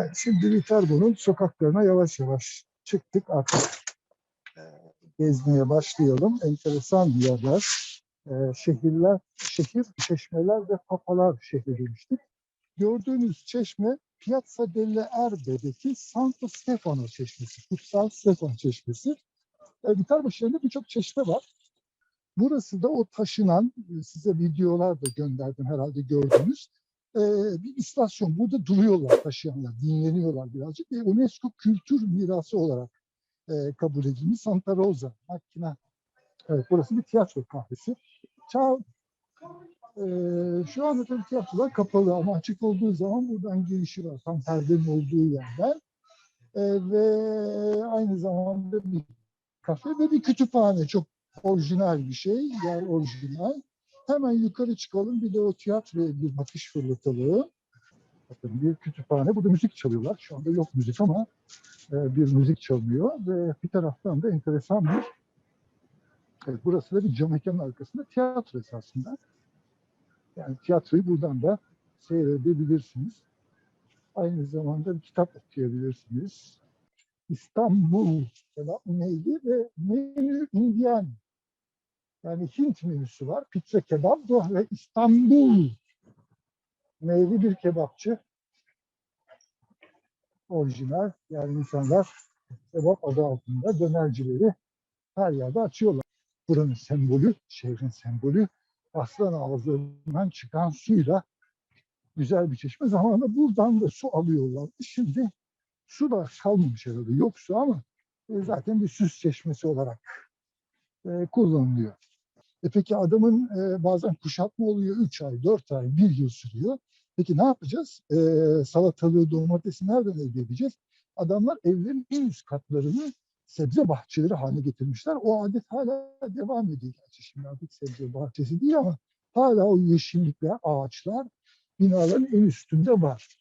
Evet, şimdi Viterbo'nun sokaklarına yavaş yavaş çıktık artık. e, Gezmeye başlayalım. Enteresan yerler. E, şehirler, şehir, çeşmeler ve papalar şehri demiştik. Gördüğünüz çeşme Piazza delle Erbe'deki Santo Stefano çeşmesi, Kutsal Stefano çeşmesi. Viterbo şehrinde birçok çeşme var. Burası da o taşınan, size videolar da gönderdim herhalde gördünüz. E, bir istasyon. Burada duruyorlar taşıyanlar, dinleniyorlar birazcık. Ve UNESCO kültür mirası olarak e, kabul edilmiş Santa Rosa, makina. Evet, burası bir tiyatro kahvesi. Çağ, e, şu anda tabii tiyatrolar kapalı ama açık olduğu zaman buradan girişi var. Tam perdenin olduğu yerden. E, ve aynı zamanda bir kafe ve bir kütüphane. Çok orijinal bir şey. Yer orijinal. Hemen yukarı çıkalım. Bir de o tiyatroya bir bakış fırlatalım. Bakın bir kütüphane. Burada müzik çalıyorlar. Şu anda yok müzik ama e, bir müzik çalıyor. Ve bir taraftan da enteresan bir Evet, burası da bir cam mekanın arkasında tiyatro esasında. Yani tiyatroyu buradan da seyredebilirsiniz. Aynı zamanda bir kitap okuyabilirsiniz. İstanbul neydi ve menü Indian. Yani Hint menüsü var. Pizza kebap ve İstanbul meyve bir kebapçı. Orijinal. Yani insanlar kebap adı altında dönercileri her yerde açıyorlar. Buranın sembolü, şehrin sembolü aslan ağzından çıkan suyla güzel bir çeşme. Zamanında buradan da su alıyorlar. Şimdi su da kalmamış herhalde. Yok su ama e, zaten bir süs çeşmesi olarak e, kullanılıyor. E peki adamın e, bazen kuşatma oluyor. 3 ay, 4 ay, 1 yıl sürüyor. Peki ne yapacağız? E, salatalığı, domatesi nereden elde edeceğiz? Adamlar evlerin en üst katlarını sebze bahçeleri haline getirmişler. O adet hala devam ediyor. Gerçi şimdi artık sebze bahçesi değil ama hala o yeşillikler, ağaçlar binaların en üstünde var.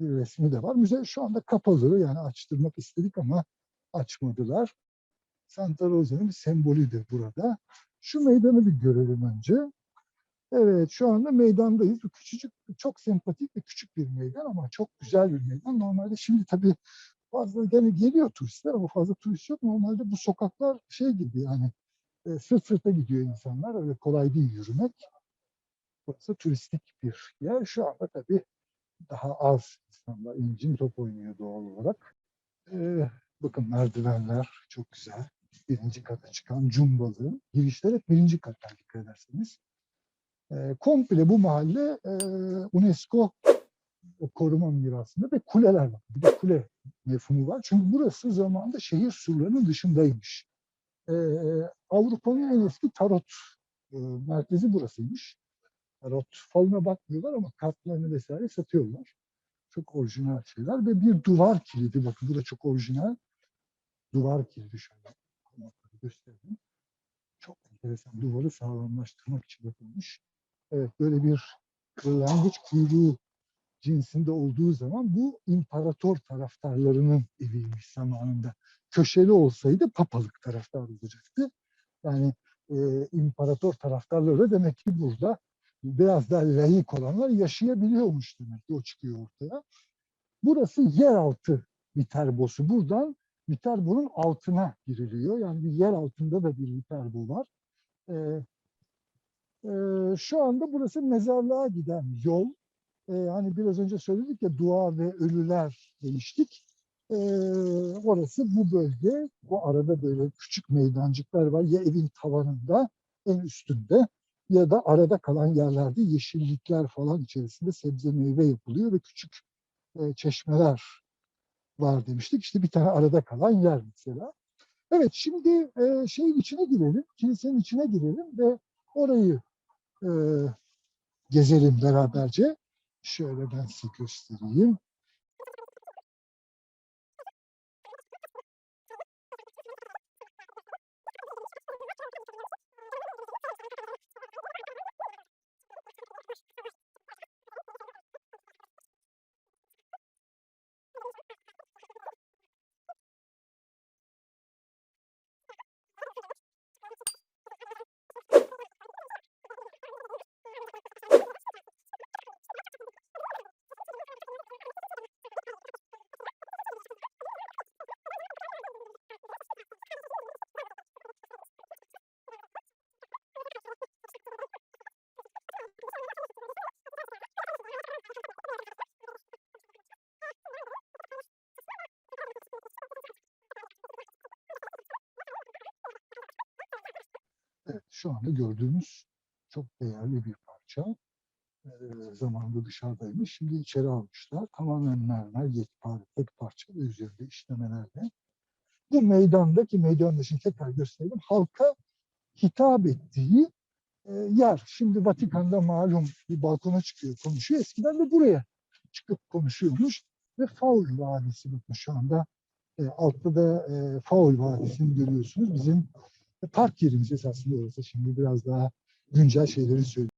Bir resmi de var. Müze şu anda kapalı. Yani açtırmak istedik ama açmadılar. Santa Rosa'nın sembolüdür burada. Şu meydanı bir görelim önce. Evet şu anda meydandayız. Bu küçücük, çok sempatik ve küçük bir meydan ama çok güzel bir meydan. Normalde şimdi tabii fazla gene geliyor turistler ama fazla turist yok. Normalde bu sokaklar şey gibi yani e, sırt sırta gidiyor insanlar. Öyle kolay değil yürümek. Burası turistik bir yer. Şu anda tabii daha az insanlar incin top oynuyor doğal olarak. Ee, bakın merdivenler çok güzel. Birinci kata çıkan cumbalı. Girişler hep birinci kattan dikkat ederseniz. Ee, komple bu mahalle e, UNESCO koruma mirasında ve kuleler var. Bir de kule mefhumu var. Çünkü burası zamanında şehir surlarının dışındaymış. Ee, Avrupa'nın en eski tarot e, merkezi burasıymış. Tarot falına bakmıyorlar ama kartlarını vesaire satıyorlar. Çok orijinal şeyler ve bir duvar kilidi. Bakın bu da çok orijinal. Duvar kilidi şöyle göstereyim. Çok enteresan. Duvarı sağlamlaştırmak için yapılmış. Evet böyle bir kırlangıç kuyruğu cinsinde olduğu zaman bu imparator taraftarlarının eviymiş zamanında. Köşeli olsaydı papalık taraftar olacaktı. Yani e, imparator taraftarları demek ki burada biraz daha layık olanlar yaşayabiliyormuş demek ki o çıkıyor ortaya. Burası yeraltı Viterbosu. Buradan Viterbo'nun altına giriliyor. Yani bir yer altında da bir Viterbo var. Ee, e, şu anda burası mezarlığa giden yol. Ee, hani biraz önce söyledik ya dua ve ölüler demiştik. Ee, orası bu bölge. Bu arada böyle küçük meydancıklar var. Ya evin tavanında en üstünde ya da arada kalan yerlerde yeşillikler falan içerisinde sebze meyve yapılıyor ve küçük e, çeşmeler var demiştik. İşte bir tane arada kalan yer mesela. Evet şimdi e, şeyin içine girelim, kilisenin içine girelim ve orayı e, gezelim beraberce. Şöyle ben size göstereyim. Evet, şu anda gördüğümüz çok değerli bir parça. Ee, zamanında dışarıdaymış. Şimdi içeri almışlar. Tamamen mermer, yekpare, tek parça üzerinde işlemelerle. Bu meydandaki meydan şimdi tekrar gösterelim. Halka hitap ettiği e, yer. Şimdi Vatikan'da malum bir balkona çıkıyor, konuşuyor. Eskiden de buraya çıkıp konuşuyormuş. Ve Faul Vadisi bakın şu anda e, altta da e, Faul Vadisi'ni görüyorsunuz. Bizim park yerimiz esasında orası. Şimdi biraz daha güncel şeyleri söyleyeyim.